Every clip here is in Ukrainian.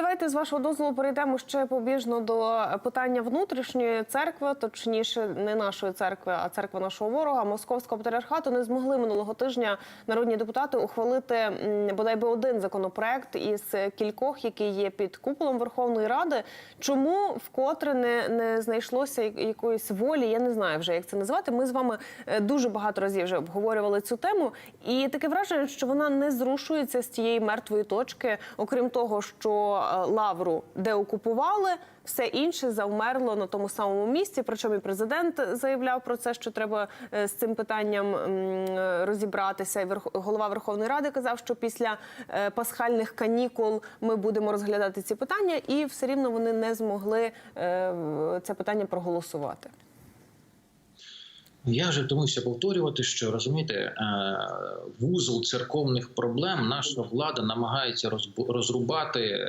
Твоя Давайте з вашого дозволу перейдемо ще побіжно до питання внутрішньої церкви, точніше, не нашої церкви, а церкви нашого ворога, московського патріархату. Не змогли минулого тижня народні депутати ухвалити бодай би один законопроект із кількох, який є під куполом Верховної Ради. Чому вкотре не, не знайшлося якоїсь волі? Я не знаю вже, як це назвати. Ми з вами е, дуже багато разів вже обговорювали цю тему, і таке враження, що вона не зрушується з тієї мертвої точки, окрім того, що лавру деокупували. Все інше завмерло на тому самому місці. Причому і президент заявляв про це, що треба е, з цим питанням е, розібратися. І голова Верховної Ради казав, що після е, пасхальних канікул ми будемо розглядати ці питання, і все рівно вони не змогли це питання проголосувати. Я вже втомився повторювати, що розумієте, вузол церковних проблем наша влада намагається розрубати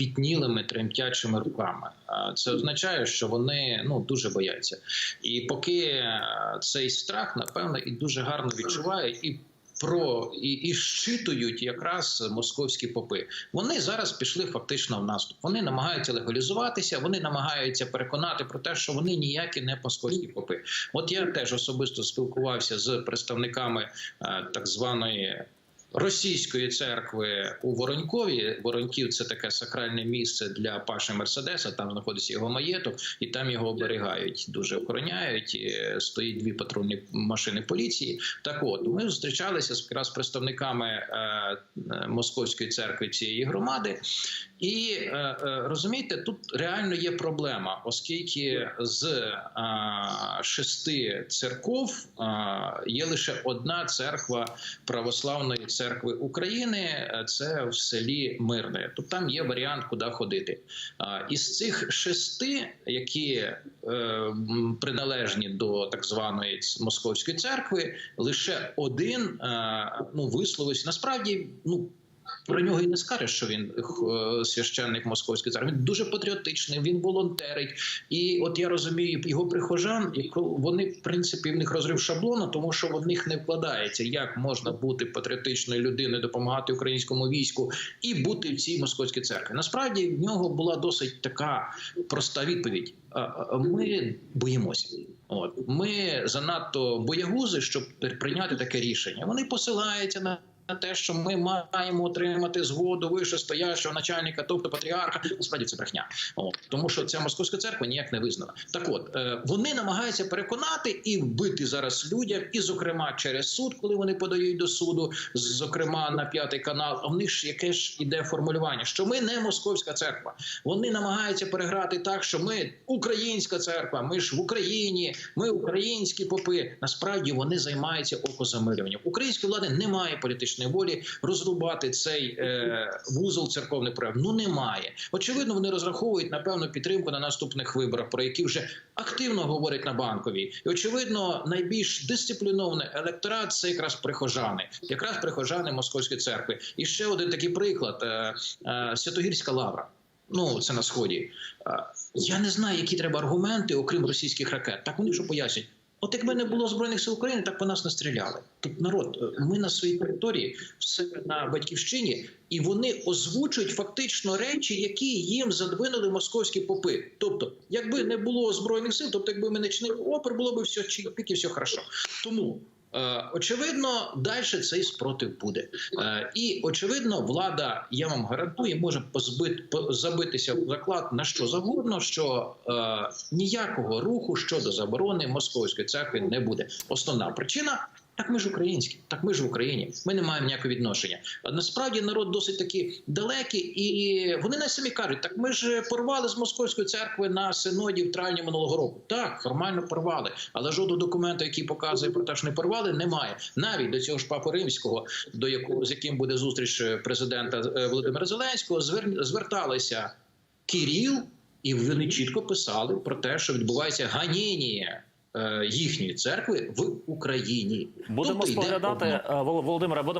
е, пітнілими тремтячими руками. Це означає, що вони ну дуже бояться, і поки е, цей страх напевно і дуже гарно відчуває і. Про і, і щитують якраз московські попи. Вони зараз пішли фактично в наступ. Вони намагаються легалізуватися, вони намагаються переконати про те, що вони ніякі не московські попи. От я теж особисто спілкувався з представниками е, так званої. Російської церкви у Воронькові Вороньків це таке сакральне місце для Паши Мерседеса. Там знаходиться його маєток, і там його оберігають, дуже охороняють. і Стоїть дві патрульні машини поліції. Так, от ми зустрічалися з представниками е, е, московської церкви цієї громади, і е, розумієте, тут реально є проблема, оскільки з шести церков є лише одна церква православної церкви України. е, Це в селі Мирне. Тобто там є варіант, куди ходити. Із цих шести, які е, приналежні до так званої московської церкви, лише один е, ну висловився. Насправді, ну. Про нього і не скажеш, що він е, священник московської церкви. Він дуже патріотичний, він волонтерить. І от я розумію його прихожан, і вони в принципі в них розрив шаблону, тому що в них не вкладається, як можна бути патріотичною людиною, допомагати українському війську і бути в цій московській церкві. Насправді в нього була досить така проста відповідь: ми боїмося. От ми занадто боягузи, щоб прийняти таке рішення. Вони посилаються на. На те, що ми маємо отримати згоду вищестоящого начальника, тобто патріарха, насправді це брехня. От, тому що ця московська церква ніяк не визнана. Так от е, вони намагаються переконати і вбити зараз людям, і зокрема через суд, коли вони подають до суду, зокрема на п'ятий канал. А в них ж яке ж іде формулювання, що ми не московська церква. Вони намагаються переграти так, що ми українська церква, ми ж в Україні, ми українські попи. Насправді вони займаються окозамилюванням. Української влади немає політичної волі розрубати цей е, вузол церковних прав. Ну немає. Очевидно, вони розраховують на певну підтримку на наступних виборах, про які вже активно говорять на банковій. І очевидно, найбільш дисциплінований електорат це якраз прихожани, якраз прихожани московської церкви. І ще один такий приклад: е, е, Святогірська лавра. Ну, це на сході. Е, Я не знаю, які треба аргументи, окрім російських ракет. Так вони що пояснюють. От якби не було збройних сил України, так по нас не стріляли. Тут народ, е, ми на своїй території, все на батьківщині, і вони озвучують фактично речі, які їм задвинули московські попи. Тобто, якби не було збройних сил, тобто, якби ми не чинили опер, було б все чіпіки, все хорошо. Тому. Е, очевидно, далі цей спротив буде, е, і очевидно, влада, я вам гарантую, може позбити забитися в заклад на що завгодно, що е, ніякого руху щодо заборони московської церкви не буде. Основна причина. Так ми ж українські, так ми ж в Україні. Ми не маємо ніякого відношення. А насправді народ досить таки далекий, і вони нас самі кажуть: так ми ж порвали з московської церкви на синоді в травні минулого року. Так, формально порвали, але жодного документу, який показує про те, що не порвали, немає. Навіть до цього ж папи римського, до якого з яким буде зустріч е, президента е, Володимира Зеленського, звер- зверталися Кіріл, і вони чітко писали про те, що відбувається ганіння їхньої церкви в Україні. Будемо Тобто споглядати е, Вол- Володимире. Будемо